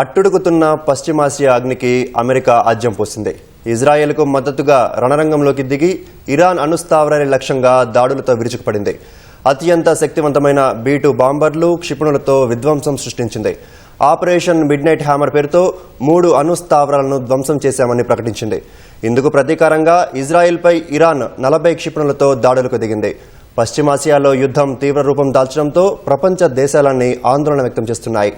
అట్టుడుకుతున్న పశ్చిమాసియా అగ్నికి అమెరికా ఆజ్యం పోసింది. ఇజ్రాయెల్కు మద్దతుగా రణరంగంలోకి దిగి ఇరాన్ అణుస్థావరాల లక్ష్యంగా దాడులతో విరుచుకుపడింది. అత్యంత శక్తివంతమైన బీటు బాంబర్లు క్షిపణులతో విధ్వంసం సృష్టించింది. ఆపరేషన్ మిడ్ నైట్ హ్యామర్ పేరుతో మూడు అణుస్థావరాలను ధ్వంసం చేశామని ప్రకటించింది. ఇందుకు ప్రతీకారంగా ఇజ్రాయెల్పై ఇరాన్ నలభై క్షిపణులతో దాడులకు దిగింది. పశ్చిమాసియాలో యుద్ధం తీవ్ర రూపం దాల్చడంతో ప్రపంచ దేశాలన్నీ ఆందోళన వ్యక్తం చేస్తున్నాయి.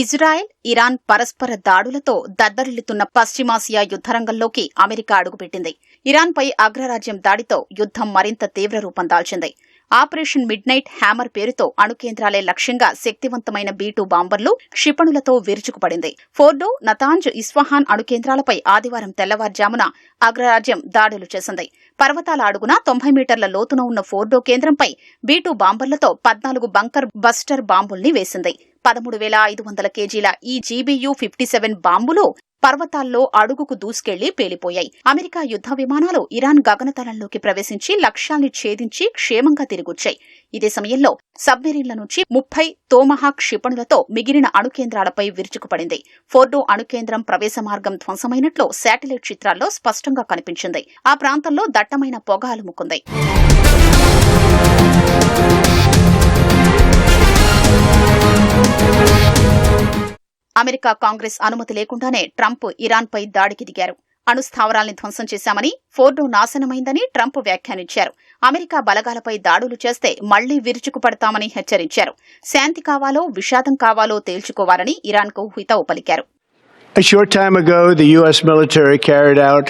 ఇజ్రాయెల్ ఇరాన్ పరస్పర దాడులతో దద్దరిల్లుతున్న పశ్చిమాసియా యుద్ధరంగంలోకి అమెరికా అడుగుపెట్టింది. ఇరాన్పై అగ్రరాజ్యం దాడితో యుద్ధం మరింత తీవ్ర రూపం దాల్చింది. ఆపరేషన్ మిడ్ నైట్ హ్యామర్ పేరుతో అణుకేంద్రాలే లక్ష్యంగా శక్తివంతమైన బీటు బాంబర్లు క్షిపణులతో విరుచుకుపడింది. ఫోర్డో నతాంజ్ ఇస్ఫహాన్ అణుకేంద్రాలపై ఆదివారం తెల్లవారుజామున అగ్రరాజ్యం దాడులు చేసింది. పర్వతాల అడుగున తొంభై మీటర్ల లోతున ఉన్న ఫోర్డో కేంద్రంపై బీటు బాంబర్లతో పద్నాలుగు బంకర్ బస్టర్ బాంబుల్ని వేసింది. పదమూడు వేల ఐదు వందల కేజీల ఈ జీబీయూ ఫిఫ్టీ సెవెన్ బాంబులు పర్వతాల్లో అడుగుకు దూసుకెళ్ళి పేలిపోయాయి. అమెరికా యుద్ధ విమానాలు ఇరాన్ గగనతలంలోకి ప్రవేశించి లక్ష్యాల్ని ఛేదించి క్షేమంగా తిరిగొచ్చాయి. ఇదే సమయంలో సబ్మెరీన్ల నుంచి ముప్పై తోమహా క్షిపణులతో మిగిలిన అణుకేంద్రాలపై విరుచుకుపడింది. ఫోర్డో అణుకేంద్రం ప్రవేశ మార్గం ధ్వంసమైనట్లు శాటిలైట్ చిత్రాల్లో స్పష్టంగా కనిపించింది. ఆ ప్రాంతంలో దట్టమైన పొగ అలుముకుంది. అమెరికా కాంగ్రెస్ అనుమతి లేకుండానే ట్రంప్ ఇరాన్పై దాడికి దిగారు. అణుస్థావరాల్ని ధ్వంసం చేశామని ఫోర్డో నాశనమైందని ట్రంప్ వ్యాఖ్యానించారు. అమెరికా బలగాలపై దాడులు చేస్తే మళ్ళీ విరుచుకుపడతామని హెచ్చరించారు. శాంతి కావాలో విషాదం కావాలో తేల్చుకోవాలని ఇరాన్కు హితవు పలికారు. A short time ago, the U.S. military carried out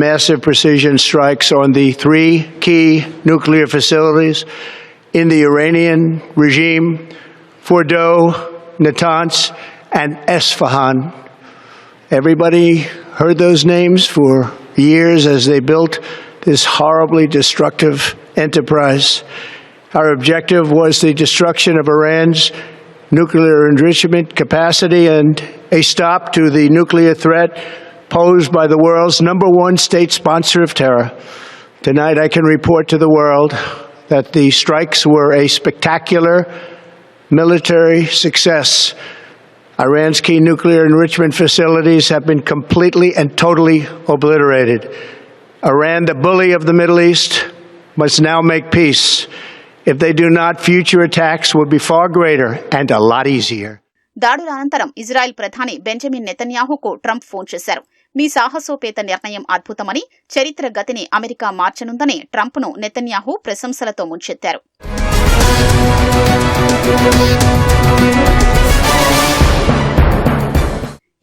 massive precision strikes on the three key nuclear facilities in the Iranian regime. Fordow, Natanz, and Esfahan. Everybody heard those names for years as they built this horribly destructive enterprise. Our objective was the destruction of Iran's nuclear enrichment capacity and a stop to the nuclear threat posed by the world's number one state sponsor of terror. Tonight, I can report to the world that the strikes were a spectacular military success. Iran's key nuclear enrichment facilities have been completely and totally obliterated. Iran, the bully of the Middle East, must now make peace. If they do not, future attacks will be far greater and a lot easier. దాడుల అనంతరం Israel ప్రధాని Benjamin నెతన్యాహుకు Trump phone చేశారు మీ సాహసోపేత నిర్ణయం అద్భుతమని చరిత్ర గతిని America మార్చనుందని ట్రంప్ను Netanyahu ప్రశంసలతో ముంచెత్తారు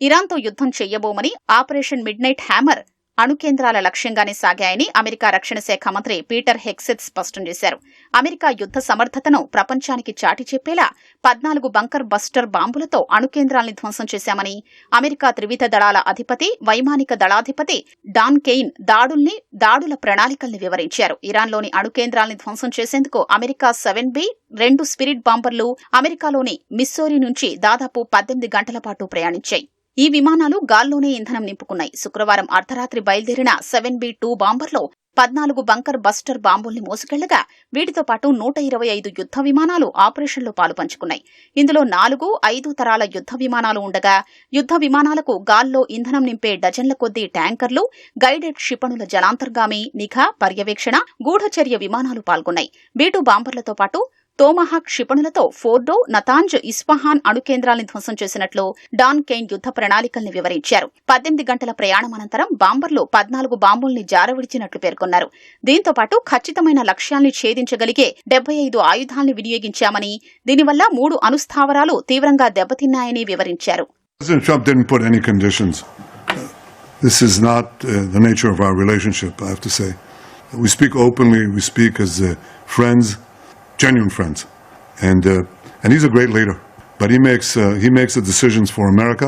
ఇరాన్తో యుద్ధం చెయ్యబోమని ఆపరేషన్ మిడ్ నైట్ హ్యామర్ అణుకేంద్రాల లక్ష్యంగానే సాగాయని అమెరికా రక్షణ శాఖ మంత్రి పీటర్ హెక్సెత్ స్పష్టం చేశారు. అమెరికా యుద్ధ సమర్థతను ప్రపంచానికి చాటి చెప్పేలా పద్నాలుగు బంకర్ బస్టర్ బాంబులతో అణుకేంద్రాల్ని ధ్వంసం చేశామని అమెరికా త్రివిధ దళాల అధిపతి వైమానిక దళాధిపతి డాన్ కెయిన్ దాడుల్ని దాడుల ప్రణాళికల్ని వివరించారు. ఇరాన్లోని అణుకేంద్రాల్ని ధ్వంసం చేసేందుకు అమెరికా సెవెన్ బి రెండు స్పిరిట్ బాంబర్లు అమెరికాలోని మిస్సోరి నుంచి దాదాపు పద్దెనిమిది గంటల పాటు ప్రయాణించాయి. ఈ విమానాలు గాల్లోనే ఇంధనం నింపుకున్నాయి. శుక్రవారం అర్ధరాత్రి బయలుదేరిన సెవెన్ బి టూ బాంబర్లో పద్నాలుగు బంకర్ బస్టర్ బాంబుల్ని మోసుకెళ్ళగా వీటితో పాటు నూట ఇరవై ఐదు యుద్ధ విమానాలు ఆపరేషన్లో పాలుపంచుకున్నాయి ఇందులో నాలుగు ఐదు తరాల యుద్ధ విమానాలు ఉండగా యుద్ధ విమానాలకు గాల్లో ఇంధనం నింపే డజన్ల కొద్దీ ట్యాంకర్లు గైడెడ్ క్షిపణుల జలాంతర్గామి నిఘా పర్యవేక్షణ గూఢచర్య విమానాలు పాల్గొన్నాయి. బీటు బాంబర్లతో పాటు తోమహా క్షిపణులతో ఫోర్డో నతాంజ్ ఇస్ఫహాన్ అణుకేంద్రాల్ని ధ్వంసం చేసినట్లు డాన్ కెయిన్ యుద్ధ ప్రణాళికల్ని వివరించారు. పద్దెనిమిది గంటల ప్రయాణం అనంతరం బాంబర్లు పద్నాలుగు బాంబుల్ని జారవిడిచినట్లు పేర్కొన్నారు. దీంతో పాటు ఖచ్చితమైన లక్ష్యాల్ని ఛేదించగలిగే డెబ్బై ఐదు ఆయుధాల్ని వినియోగించామని దీనివల్ల మూడు అనుస్థావరాలు తీవ్రంగా దెబ్బతిన్నాయని వివరించారు. This is not uh, the nature of our relationship, I have to say. We speak openly, we speak as uh, friends, genuine friends. And, uh, and he's a great leader. But he makes, uh, he makes the decisions for America.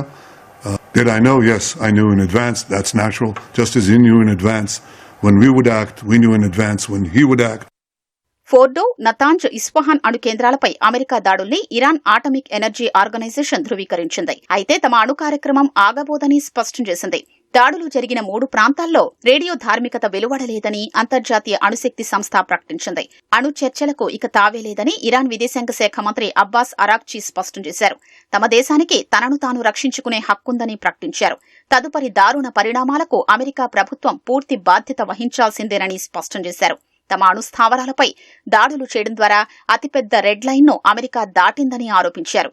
Uh, did I know? Yes, I knew in advance. That's natural. Just as he knew in advance when we would act, we knew in advance when he would act. Fordow Natanz Isfahan అణు కేంద్రాలపై America దాడుల్ని Iran atomic energy organisation ధృవీకరించింది అయితే తమ అణు కార్యక్రమం ఆగబోదని స్పష్టం చేసింది దాడులు జరిగిన మూడు ప్రాంతాల్లో రేడియో ధార్మికత వెలువడలేదని అంతర్జాతీయ అణుశక్తి సంస్థ ప్రకటించింది. అణు చర్చలకు ఇక తావేలేదని ఇరాన్ విదేశాంగ శాఖ మంత్రి అబ్బాస్ అరాక్చీ స్పష్టం చేశారు. తమ దేశానికి తనను తాను రక్షించుకునే హక్కుందని ప్రకటించారు. తదుపరి దారుణ పరిణామాలకు అమెరికా ప్రభుత్వం పూర్తి బాధ్యత వహించాల్సిందేనని స్పష్టం చేశారు. తమ అణు స్థావరాలపై దాడులు చేయడం ద్వారా అతిపెద్ద రెడ్ లైన్ను అమెరికా దాటిందని ఆరోపించారు.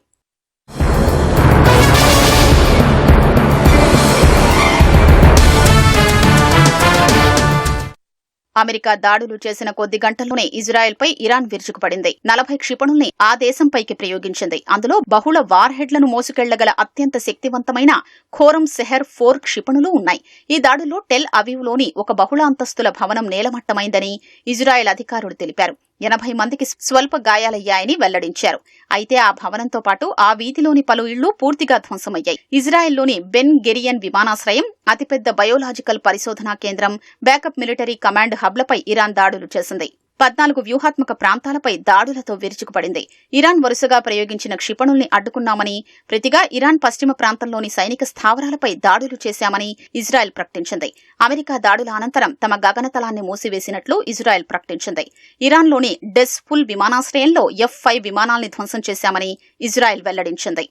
అమెరికా దాడులు చేసిన కొద్ది గంటల్లోనే ఇజ్రాయెల్పై ఇరాన్ విరుచుకుపడింది. నలభై క్షిపణుల్ని ఆ దేశంపైకి ప్రయోగించింది. అందులో బహుళ వార్ హెడ్లను మోసుకెళ్ళగల అత్యంత శక్తివంతమైన ఖోరం సెహర్ ఫోర్ క్షిపణులు ఉన్నాయి. ఈ దాడుల్లో టెల్ అవీవ్లోని ఒక బహుళ అంతస్తుల భవనం నేలమట్టమైందని ఇజ్రాయెల్ అధికారులు తెలిపారు. ఎనభై మందికి స్వల్ప గాయాలయ్యాయని వెల్లడించారు. అయితే ఆ భవనంతో పాటు ఆ వీధిలోని పలు ఇళ్ళు పూర్తిగా ధ్వంసమయ్యాయి. ఇజ్రాయెల్లోని బెన్ గెరియన్ విమానాశ్రయం అతిపెద్ద బయోలాజికల్ పరిశోధనా కేంద్రం బ్యాకప్ మిలిటరీ కమాండ్ హబ్లపై ఇరాన్ దాడులు చేసింది. పద్నాలుగు వ్యూహాత్మక ప్రాంతాలపై దాడులతో విరుచుకుపడింది. ఇరాన్ వరుసగా ప్రయోగించిన క్షిపణుల్ని అడ్డుకున్నామని ప్రతిగా ఇరాన్ పశ్చిమ ప్రాంతంలోని సైనిక స్థావరాలపై దాడులు చేశామని ఇజ్రాయెల్ ప్రకటించింది. అమెరికా దాడుల అనంతరం తమ గగనతలాన్ని మూసివేసినట్లు ఇజ్రాయెల్ ప్రకటించింది. ఇరాన్లోని డెస్ఫుల్ విమానాశ్రయంలో ఎఫ్ ఫైవ్ విమానాల్ని ధ్వంసం చేశామని ఇజ్రాయెల్ వెల్లడించింది.